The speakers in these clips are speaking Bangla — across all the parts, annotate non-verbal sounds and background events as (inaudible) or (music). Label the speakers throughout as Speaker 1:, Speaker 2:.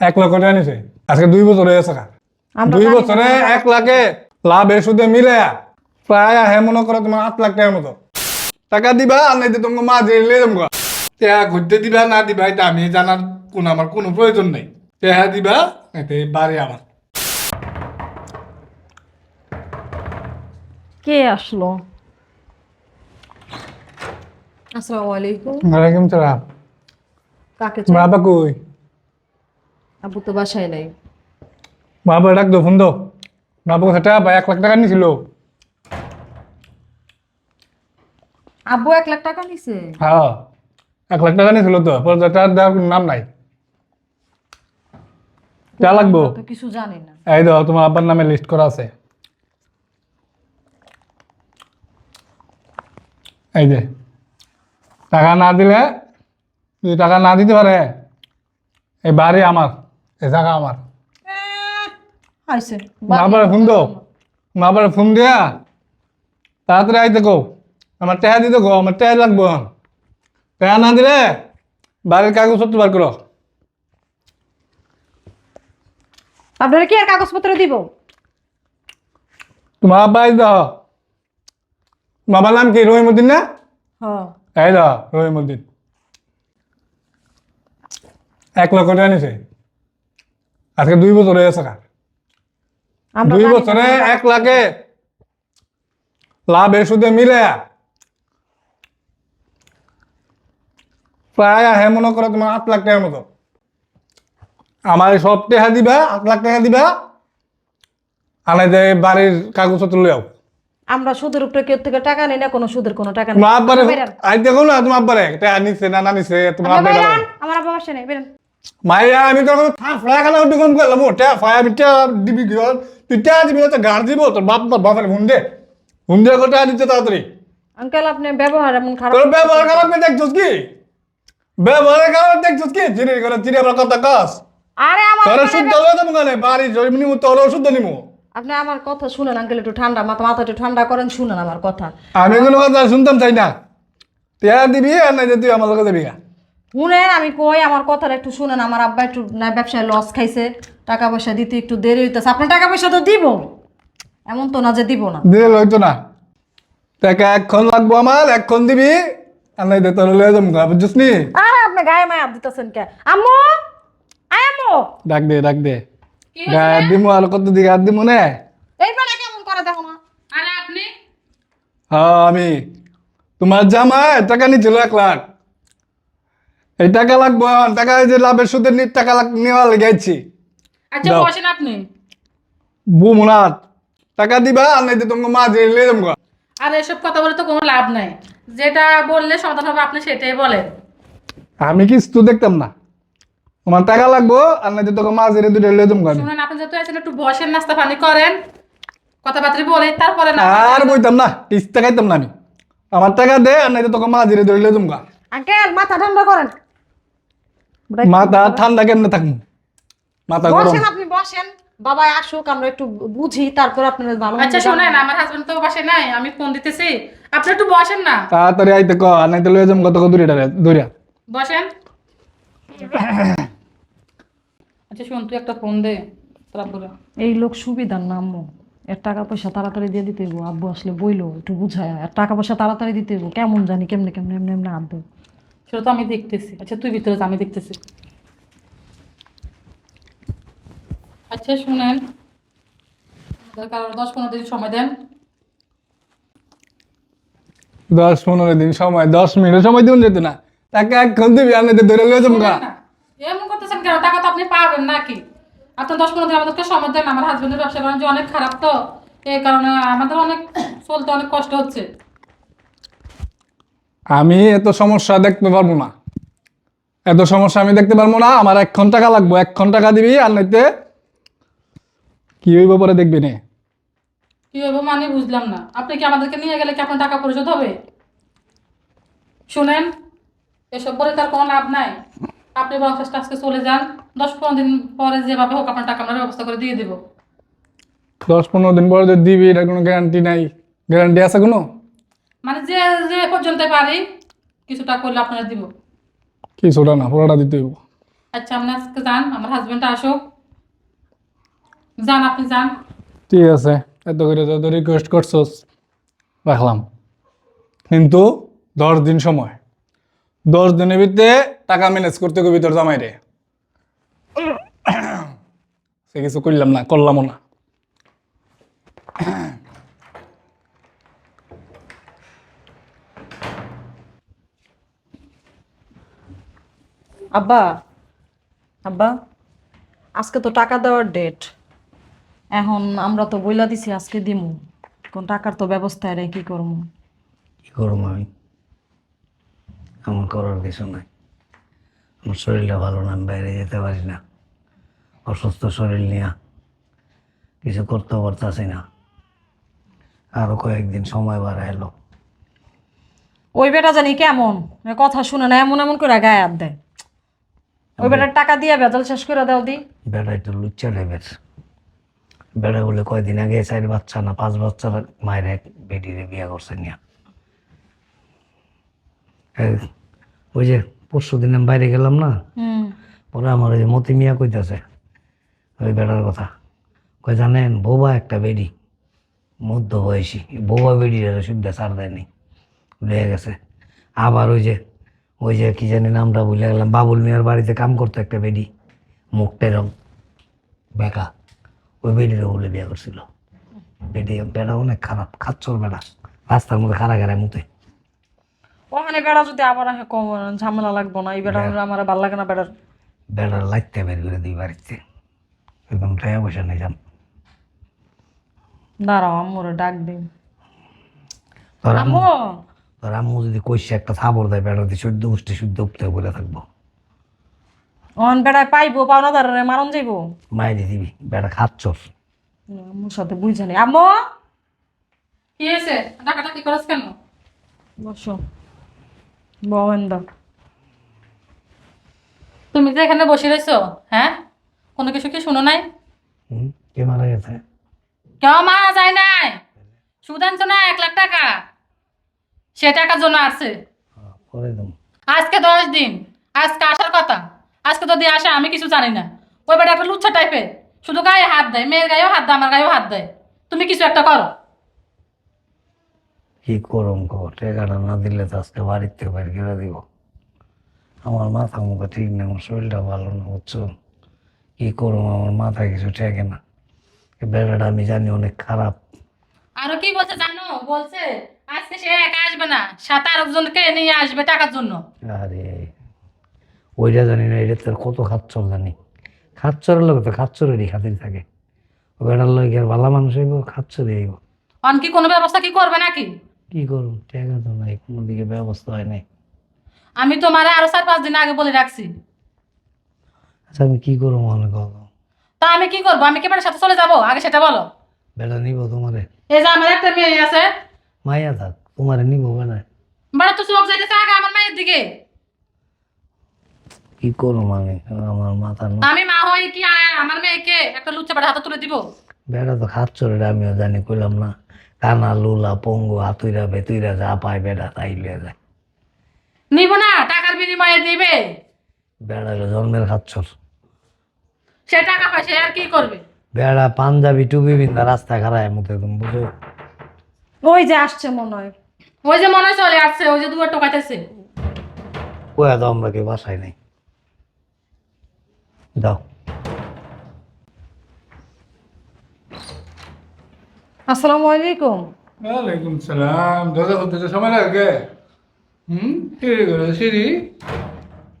Speaker 1: এক লক্ষ টাকা নিছে। আজকে দুই বছর হয়ে গেছে দুই বছরে এক লাখে লাভের সুদে মিলে প্রায় হে মনে করো তোমার আট লাখ টাকার মতো। টাকা দিবা আর নাই তোমাকে মা জেলে ঘুরতে দিবা না দিবা এটা আমি জানার কোন আমার কোনো প্রয়োজন নেই। দিবা এতে বাড়ি আমার
Speaker 2: কে আসলো? আসসালামু আলাইকুম।
Speaker 1: ওয়ালাইকুম সালাম।
Speaker 2: কাকে?
Speaker 1: বাবা কই?
Speaker 2: আব্বু তো বাসায় নাই।
Speaker 1: বাবা ডাক দো ফোন দো বাবা এক লাখ টাকা নিছিল।
Speaker 2: আব্বু এক লাখ টাকা নিছে?
Speaker 1: হ্যাঁ এক লাখ টাকা নিছিল তো পরে টাকা দেওয়ার নাম নাই। যা লাগবো।
Speaker 2: তো কিছু জানি না।
Speaker 1: এই দাও তোমার আব্বার নামে লিস্ট করা আছে। এই যে টাকা না দিলে যদি টাকা না দিতে পারে এই বাড়ি আমার। জায়গা আমার।
Speaker 2: আইছে।
Speaker 1: ফোন দাও। মা আবার ফোন দিয়া তাড়াতাড়ি আইতে কো আমার টাকা দিতে কো আমার টাকা লাগবো টাকা না দিলে বাড়ির কাগজপত্র বার করো।
Speaker 2: আপনারা কি আর কাগজপত্র দিব?
Speaker 1: তোমার আব্বা এই দাও বাবার নাম কি রহিমুদ্দিন না?
Speaker 2: হ্যাঁ
Speaker 1: এই দাও রহিমুদ্দিন এক লক্ষ টাকা নিছে। আজকে দুই বছর হয়ে গেছে দুই বছরে এক লাখে লাভের সুদে মিলে। প্রায় হে মনে করো তোমার আট লাখ টাকার মতো। আমার সব টাকা দিবা আট লাখ টাকা দিবা আনাই যে বাড়ির কাগজপত্র লইয়াও
Speaker 2: আমরা সুদের উপরে কেউ থেকে টাকা নেই না কোনো সুদের কোনো টাকা নেই।
Speaker 1: আব্বারে
Speaker 2: আপনি
Speaker 1: দেখো না তোমার আব্বারে? টাকা নিচ্ছে না না নিচ্ছে তোমার আব্বারে
Speaker 2: আমার আব্বা নেই বেরেন।
Speaker 1: মাইয়া আমি তোর ফ্রাই খানা উঠে কোন করলাম ওটা ফায়া বিটা দিবি কি হল তুই টা দিবি তো গাড় দিব তোর বাপ বাপের হুন দে হুন দে কোটা দিতে তাড়াতাড়ি?
Speaker 2: আঙ্কেল আপনি ব্যবহার এমন খারাপ
Speaker 1: তোর ব্যবহার খারাপ করে দেখছিস কি? ব্যবহার খারাপ দেখছিস কি? চিনি করে চিনি আমার কথা কাস।
Speaker 2: আরে আমার
Speaker 1: তোর শুদ্ধ হলো তো মুখানে বাড়ি জমি নিমু তোর ওষুধ নিমু।
Speaker 2: আপনি আমার কথা শুনেন আঙ্কেল একটু ঠান্ডা মাথা মাথা একটু ঠান্ডা করেন শুনেন আমার কথা।
Speaker 1: আমি কোনো কথা শুনতাম চাই না। টিয়া দিবি আর তুই আমার লোকে দিবি।
Speaker 2: শুনেন আমি কই আমার কথাটা একটু শুনেন আমার আব্বা একটু না ব্যবসায় লস খাইছে টাকা পয়সা দিতে একটু দেরি হইতেছে। আপনার টাকা পয়সা তো দিব। এমন তো না যে দিব না।
Speaker 1: দিলে লইতো না। টাকা এখন লাগবো আমার এখন দিবি। আর নাই দে তোর লয়ে যাব গা, বুঝছিস নি?
Speaker 2: আরে আপনি গায়ে মায়া দিতেছেন কে? আম্মু! আয় আম্মু!
Speaker 1: ডাক দে ডাক দে। গায়ে দিমু আর কত দিকে হাত দিমু নে?
Speaker 2: এই বেলা কেমন করে দেখো না।
Speaker 3: আরে আপনি?
Speaker 1: হ্যাঁ আমি। তোমার জামাই টাকা নিচ্ছিল এক লাখ। এই টাকা লাগবো এখন। টাকা এই যে লাভের সুদের নি- টাকা লাগ নেওয়া লেগেছি
Speaker 3: আচ্ছা
Speaker 1: দাও।
Speaker 3: বসেন আপনি।
Speaker 1: বুমুনাথ টাকা দিবা আর নাই তোমাকে মা যে লে দেবো
Speaker 3: আর এসব কথা বলে তো কোনো লাভ নাই। যেটা বললে সমাধান হবে আপনি সেটাই বলেন।
Speaker 1: আমি কিছু দেখতাম না। তোমার টাকা লাগবো আর নাই তোকে মা যে দুটো লে দেবো আমি
Speaker 3: শুনুন আপনি যেহেতু আছেন একটু বসেন নাস্তা পানি করেন। কথাবার্তা বলে তারপরে না।
Speaker 1: আর বইতাম না কিস্তা খাইতাম না আমি। আমার টাকা দে আর নাই তোকে মা যে ধরে লে দেবো
Speaker 2: আঙ্কেল মাথা ঠান্ডা করেন।
Speaker 1: মাথা ঠান্ডা কেমনে মাথা গরম।
Speaker 2: বসেন আপনি বসেন। বাবা আসুক আমরা একটু বুঝি তারপর আপনার ভালো
Speaker 3: আচ্ছা। শোনেন আমার হাজবেন্ড তো বাসে নাই আমি ফোন দিতেছি। আপনি একটু বসেন না।
Speaker 1: তাড়াতাড়ি আইতে ক নাই তো লয়ে যাব কত দূরে দূরে
Speaker 3: বসেন। (coughs) আচ্ছা শোন তুই একটা ফোন দে তারপরে।
Speaker 2: এই লোক সুবিধার না আম্মু এর টাকা পয়সা তাড়াতাড়ি দিয়ে দিতে হইবো। আব্বু আসলে বইলো একটু বুঝায়। আর টাকা পয়সা তাড়াতাড়ি দিতে হইবো। কেমন জানি কেমনে কেমনে এমনি এমনি আব্বু
Speaker 3: সেটা তো আমি দেখতেছি। আচ্ছা তুই ভিতরে যা, আমি দেখতেছি। আচ্ছা শুনেন। হলে দশ পনেরো দিন সময় দেন।
Speaker 1: দশ পনেরো দিন সময় দশ মিনিট সময় দিন যেত না। তাকে এখন দিবি আর নাই ধরে লয়ে যাব
Speaker 3: না, এমন করতেছেন কেন? টাকা তো আপনি পাবেন নাকি? আপনার দশ পনেরো দিন আমাদেরকে সময় দেন আমার হাজবেন্ডের ব্যবসা বাণিজ্য অনেক খারাপ তো। এই কারণে আমাদের অনেক চলতে অনেক কষ্ট হচ্ছে।
Speaker 1: আমি এত সমস্যা দেখতে পারব না। এত সমস্যা আমি দেখতে পারব না আমার এক ঘণ্টা টাকা লাগবো এক ঘণ্টা টাকা দিবি আর নাইতে কি হইব পরে দেখবি নে।
Speaker 3: কি হবে মানে বুঝলাম না। আপনি কি আমাদেরকে নিয়ে গেলে কি আপনার টাকা পরিশোধ হবে? শুনেন এসব বলে তার কোনো লাভ নাই। আপনি বরং আজকে চলে যান দশ পনেরো দিন পরে যেভাবে হোক আপনার টাকা আমরা ব্যবস্থা করে দিয়ে দেবো।
Speaker 1: দশ পনেরো দিন পরে দিবি এটার কোনো গ্যারান্টি নাই। গ্যারান্টি আছে কোনো?
Speaker 3: মানে যে যে পর্যন্ত পারি কিছুটা করলে আপনারা দিব।
Speaker 1: কিছুটা না পুরোটা দিতে হইব।
Speaker 3: আচ্ছা আপনি আজকে যান আমার হাজবেন্ড আসুক। যান আপনি যান।
Speaker 1: ঠিক আছে এত করে তো রিকোয়েস্ট করছোস রাখলাম। কিন্তু দশ দিন সময়। দশ দিনের ভিতরে টাকা ম্যানেজ করতে কবি তোর জামাই রে। (coughs) সে কিছু করলাম না করলামও না। (coughs)
Speaker 2: আব্বা আব্বা আজকে তো টাকা দেওয়ার ডেট এখন আমরা তো বইলা দিছি আজকে দিমু। কোন টাকার তো ব্যবস্থা রে কি করব
Speaker 4: কি করব আমি? আমার করার কিছু নাই। আমার শরীরটা ভালো না আমি বাইরে যেতে পারি না। অসুস্থ শরীর নিয়ে কিছু করতে পারতাছি না। আরও কয়েকদিন সময় বাড়া এলো।
Speaker 2: ওই বেটা জানি কেমন? কথা শুনে না এমন এমন করে গায়ে হাত দেয়। ওই বেটার টাকা দিয়ে বেজাল শেষ করে দাও দি।
Speaker 4: বেড়া একটু লুচ্চা টাইপের। বেড়া বলে কয়দিন আগে চার বাচ্চা না পাঁচ বাচ্চার মায়ের এক বেটিরে বিয়া করছে নিয়া। ওই যে পরশু দিন আমি বাইরে গেলাম না
Speaker 2: হুম।
Speaker 4: পরে আমার ওই মতি মিয়া কইতাছে ওই বেড়ার কথা। কই জানেন বোবা একটা বেডি মধ্য বয়সী বোবা বেডির শুদ্ধ সার দেয়নি লেগে গেছে। আবার ওই যে ওই যে কি জানি নামটা ভুলে গেলাম। বাবুল মিয়ার বাড়িতে কাম করতো একটা বেডি মুখটা এরম বেকা। ওই বেডিরও বলে বিয়ে করছিল। বেডি বেড়া অনেক খারাপ খাচ্ছর বেড়া। রাস্তার মধ্যে খারা খারায় মুতে।
Speaker 2: ওখানে বেড়া যদি আবার আসে কম ঝামেলা লাগবো না। এই বেড়া। আমার ভালো লাগে না বেড়ার।
Speaker 4: বেড়ার লাইতে বের করে দিই বাড়িতে। একদম টাকা পয়সা নিয়ে যান
Speaker 2: দাঁড়াও আম্মুরে ডাক দিই।
Speaker 4: আম্মু! তোর আম্মু যদি কইসে একটা থাবর দেয় বেড়া দিয়ে শুদ্ধ উষ্টি শুদ্ধ উঠতে বলে থাকব।
Speaker 2: অন বেড়ায় পাইবো পাওনা দাঁড়ারে মারণ যাইবো?
Speaker 4: মাইরে দিবি বেড়া খাচ্ছর
Speaker 2: আম্মুর সাথে বুঝা নেই। আম্মু!
Speaker 3: কি হয়েছে? টাকাটা কি করছ কেন?
Speaker 2: বসো। বহেন
Speaker 3: তুমি যে এখানে বসে রয়েছো হ্যাঁ? কোনো কিছু কি শুনো নাই?
Speaker 4: কে মারা গেছে?
Speaker 3: কেউ মারা যায় নাই? সুদ আনছো না এক লাখ টাকা? সে টাকার জন্য আসছে।
Speaker 4: হ্যাঁ, করে দেবো।
Speaker 3: আজকে দশ দিন আজকে আসার কথা আজকে যদি আসে আমি কিছু জানি না। ওই বেটা একটা লুচ্ছা টাইপের শুধু গায়ে হাত দেয় মেয়ের গায়েও হাত দেয় আমার গায়েও হাত দেয়। তুমি কিছু একটা করো।
Speaker 4: কি করম কো টাকাটা না দিলে তো আজকে বাড়ির থেকে বের করে দিব। আমার মাথা মুখে ঠিক নেই আমার শরীরটা ভালো না বুঝছ? কি করম আমার মাথায় কিছু ঠেকে না। বেড়াটা আমি জানি অনেক খারাপ।
Speaker 3: আরও কি বলছে জানো? বলছে আজকে সে একা আসবে না সাত আরও জনকে নিয়ে আসবে টাকার জন্য।
Speaker 4: আরে ওইটা জানি না এটা তোর কত খাচ্ছর জানি। খাচ্ছরের লোক তো খাচ্ছরেরই খাতির থাকে। ও বেড়ার লোক আর ভালো মানুষ হইব খাচ্ছরই হইব।
Speaker 3: অন কি কোনো ব্যবস্থা কি করবে নাকি?
Speaker 4: কি করুন টাকা তো নাই কোনো দিকে ব্যবস্থা হয় নাই।
Speaker 3: আমি তোমার আরও চার পাঁচ দিন আগে বলে রাখছি।
Speaker 4: আচ্ছা আমি কি করব মনে করো
Speaker 3: তা? আমি কি করব? আমি কি সাথে চলে যাব? আগে সেটা বলো।
Speaker 4: বেড়া নিব তোমারে।
Speaker 3: এই যে আমার একটা মেয়ে আছে
Speaker 4: মাইয়া থাক তোমারে নিব বাড়ি
Speaker 3: তো চোখ যাইতেছে আগে আমার মায়ের দিকে।
Speaker 4: কি করব আমি? আমার মাথা না
Speaker 3: আমি মা হয়ে কি আ- আমার মেয়েকে একটা লুচ্চা বাড়ি হাতে তুলে দিব?
Speaker 4: বেড়া তো আমিও জানি কইলাম না কানা লুলা পঙ্গু হাতুইরা বেতুইরা যা পায় বেড়া তাই লিয়ে যায়।
Speaker 3: নিব না টাকার বিনিময়ে দিবে
Speaker 4: বেড়া হলো জন্মের খাচ্ছর।
Speaker 3: সে টাকা পায় সে আর কি করবে?
Speaker 4: বেড়া পাঞ্জাবি টুপি বিন্দা রাস্তায় খারায় মতো তুমি বুঝো
Speaker 2: ওই যে আসছে মনে হয়।
Speaker 3: ওই যে মনে হয় চলে আসছে ওই যে দুয়ার টোকাইতেছে।
Speaker 4: কয়া তো আমরা কেউ বাসায় নাই। দাও।
Speaker 2: আসসালামু আলাইকুম।
Speaker 1: ওয়ালাইকুম সালাম। দরজা খুলতে সময় লাগে হুম সিঁড়ি করে সিঁড়ি?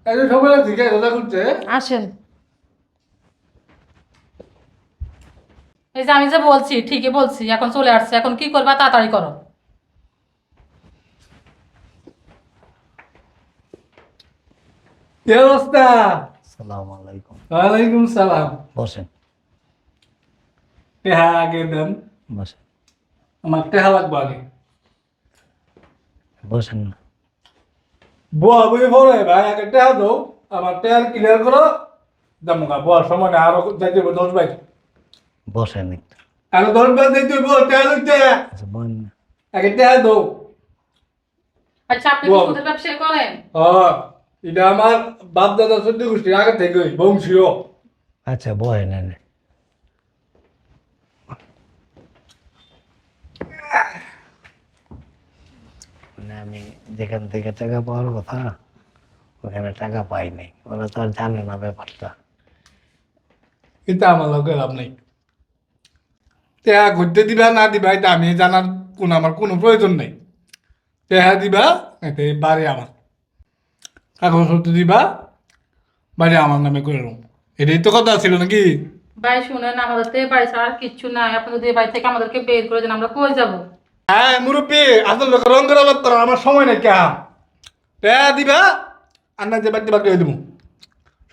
Speaker 1: এই যে সময় লাগছে কে দরজা খুলতে
Speaker 2: আসেন।
Speaker 3: এই যে আমি যে বলছি ঠিকই বলছি এখন চলে আসছে। এখন কি করবা তাড়াতাড়ি করো।
Speaker 1: অবস্থা?
Speaker 4: আলাইকুম।
Speaker 1: ওয়ালাইকুম সালাম।
Speaker 4: বসেন।
Speaker 1: টেহা আগে দেন।
Speaker 4: বসেন।
Speaker 1: আমার টেহা লাগবে আগে।
Speaker 4: বসেন না।
Speaker 1: বুয়া বুঝি পরে ভাই আগে টেহা দাও। আমার টেহার ক্লিয়ার করো। দামুকা বুয়ার সময় আরও যাইতে হবে দশ বাইক
Speaker 4: বসেন একটু।
Speaker 1: আরও যাইতে হবে টেহা লইতে
Speaker 4: আচ্ছা বলেন না।
Speaker 1: আগে টেহা দাও।
Speaker 3: আচ্ছা আপনি কি
Speaker 1: বল।
Speaker 3: ব্যবসা করেন?
Speaker 1: ও এটা আমার বাপ দাদা চোদ্দ গোষ্ঠীর আগে থেকে বংশীয়।
Speaker 4: আচ্ছা বয় নেন মানে আমি যেখান থেকে টাকা পাওয়ার কথা ওখানে টাকা পাইনি ওরা তো আর জানে না ব্যাপারটা।
Speaker 1: এটা আমার লগে লাভ নেই। তেহা ঘুরতে দিবা না দিবা এটা আমি জানার কোন আমার কোনো প্রয়োজন নেই। তেহা দিবা এতে বাড়ি আমার। কাগজপত্র দিবা বাড়ি আমার নামে করে রুম এটাই তো কথা ছিল নাকি?
Speaker 3: ভাই শুনেন আমাদের তো বাড়ি ছাড়া আর কিচ্ছু নাই। আপনি যদি বাড়ি থেকে আমাদেরকে বের করে দেন আমরা কই যাব?
Speaker 1: হ্যাঁ মুরব্বী আসল লোক রং করে আলাপ করার আমার সময় নেই কে? তেহা দিবা আর না যে বাড়িতে হয়ে দেবো?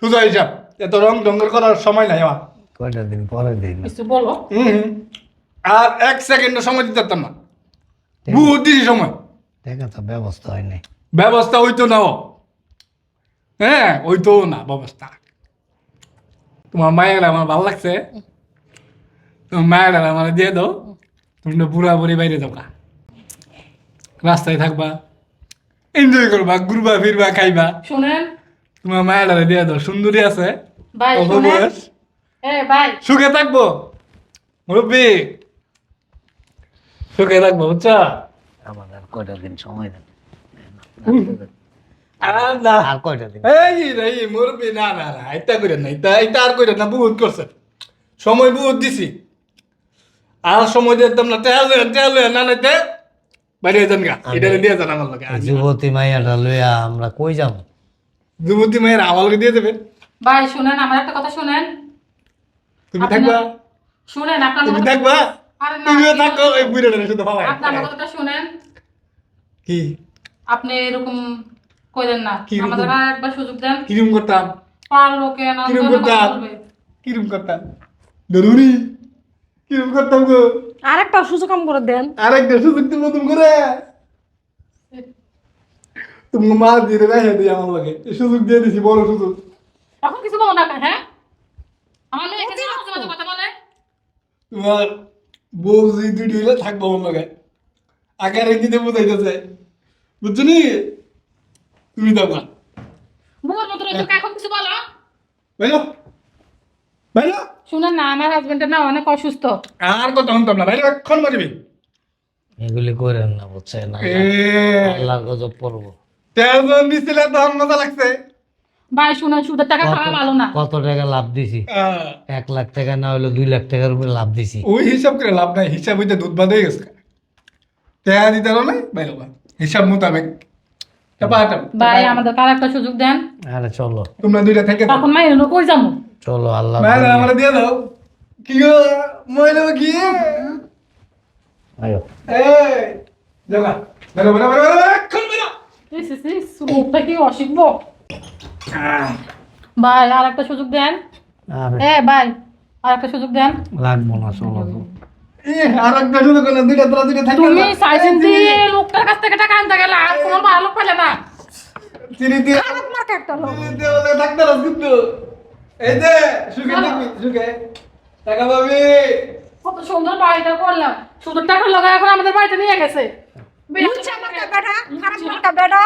Speaker 1: সুজা হিসাব এত রং ডঙ্গর করার সময় নাই আমার।
Speaker 4: কয়টা দিন? পরে দিন
Speaker 3: কিছু বলো।
Speaker 1: হুম। আর এক সেকেন্ডের সময় দিতে পারতাম না। বহুত দিছি সময়।
Speaker 4: টাকা তো ব্যবস্থা হয় নাই।
Speaker 1: ব্যবস্থা হইতো না ও। হ্যাঁ হইতো না ব্যবস্থা। তোমার মায়ের আমার ভালো লাগছে। তোমার মায়ের আমার দিয়ে দাও। তুমি তো বুড়া বুড়ি বাইরে যাবা রাস্তায় থাকবা। এনজয় করবা ঘুরবা ফিরবা খাইবা।
Speaker 3: শুনেন।
Speaker 1: তোমার মায়ের দিয়ে দাও সুন্দরী আছে।
Speaker 3: ভাই।
Speaker 1: সুখে থাকব। মুরব্বী। সুখে থাকব বুঝছ?
Speaker 4: আমাদের কয়টা দিন সময় দেন
Speaker 1: আর না
Speaker 4: কয়টা দিন?
Speaker 1: এই না না না এটা করে না এটা এটা আর করে না বহুত করছে। সময় বহুত দিছি। আর সময় দিতাম না তেল তেল না নাইতে বাইরে যান গা। এটা দিয়ে যান আমার লগে
Speaker 4: এই যুবতী মাইয়াটা লইয়া আমরা কই যাব?
Speaker 1: যুবতী মেয়ের আমার লগে দিয়ে দেবেন
Speaker 3: ভাই শুনেন আমার একটা কথা শুনেন।
Speaker 1: তুমি থাকবা।
Speaker 3: শুনেন আপনার
Speaker 1: তুমি থাকবা। তুমিও থাকো এই বুড়ে শুধু ভাবাই
Speaker 3: আপনি কথাটা শুনেন।
Speaker 1: কি?
Speaker 3: আপনি এরকম কইলেন না। আমাদের একবার সুযোগ দেন।
Speaker 1: কিরম করতাম?
Speaker 3: পারল কেন?
Speaker 1: কিরম করতাম? কিরম করতাম? জরুরি কিরম করতাম গো?
Speaker 2: আরেকটা সুযোগ কাম করে দেন।
Speaker 1: আরেকটা সুযোগ দিব তুমি করে। তুমি মা দিয়ে রেখে দিই আমার লাগে। সুযোগ দিয়ে দিছি বড় সুযোগ।
Speaker 3: এখন কিছু বলো না হ্যাঁ? আমার মেয়ে কথা বলে।
Speaker 1: তোমার বউ যদি দুইটি হইলে থাকব আমার লাগে। আকার দিতে বুঝাইতেছে। বুঝছ নি? তুমি থাকবা
Speaker 3: বুয়ার মতো রয়েছে, এখন কিছু বলো?
Speaker 1: বাইরো বাইরো
Speaker 3: শুনেন না আমার হাজবেন্ডের না অনেক অসুস্থ।
Speaker 1: আর কথা শুনতাম না। বাইরে এখন মারবি
Speaker 4: এগুলি করেন না বুঝছেন? আল্লাহর গজব পড়ব
Speaker 1: তেল জন মজা লাগছে।
Speaker 3: ভাই শুনেন সুদের টাকা খাওয়া ভালো না
Speaker 4: কত টাকা লাভ দিছি এক লাখ টাকা না হলে দুই লাখ টাকার উপরে লাভ দিছি
Speaker 1: ওই হিসাব করে লাভ নাই হিসাব হইতে দুধ বাদ হয়ে গেছে তেয়া দিতে পারো নাই বা হিসাব মোতাবেক
Speaker 3: ভাই আমাদের কার একটা সুযোগ দেন
Speaker 4: আরে চলো
Speaker 1: তোমরা দুইটা থেকে
Speaker 3: তখন মাই এলো কই যাব
Speaker 4: চলো আল্লাহ
Speaker 1: বাইরে আমার দিয়ে দাও কি গো মহিলা কি
Speaker 4: আয়ো
Speaker 1: এই যাবা বেরো বেরো বেরো বেরো এখন বেরো
Speaker 3: ইস, ইস, ইস, কি অশিখবো ভাই আর একটা সুযোগ দেন। এ ভাই আর একটা সুযোগ দেন।
Speaker 4: লাগবো না চলো।
Speaker 1: এ আর একটা শুধু কোনো দুইটা তোরা দুইটা থাকে
Speaker 3: তুমি সাইজেন দিয়ে লোকটার কাছ থেকে টাকা আনতে গেলে আর কোনো ভালো লোক পেলে না।
Speaker 2: খারাপ মার্কা একটা লোক।
Speaker 1: চিনি দিয়ে বলে ডাক্তার আছে কিন্তু। এই যে সুখে সুখে। টাকা পাবি।
Speaker 3: কত সুন্দর বাড়িটা করলাম। শুধু টাকা লাগা এখন আমাদের বাড়িতে নিয়ে গেছে।
Speaker 2: বেটা খারাপ মার্কা বেটা।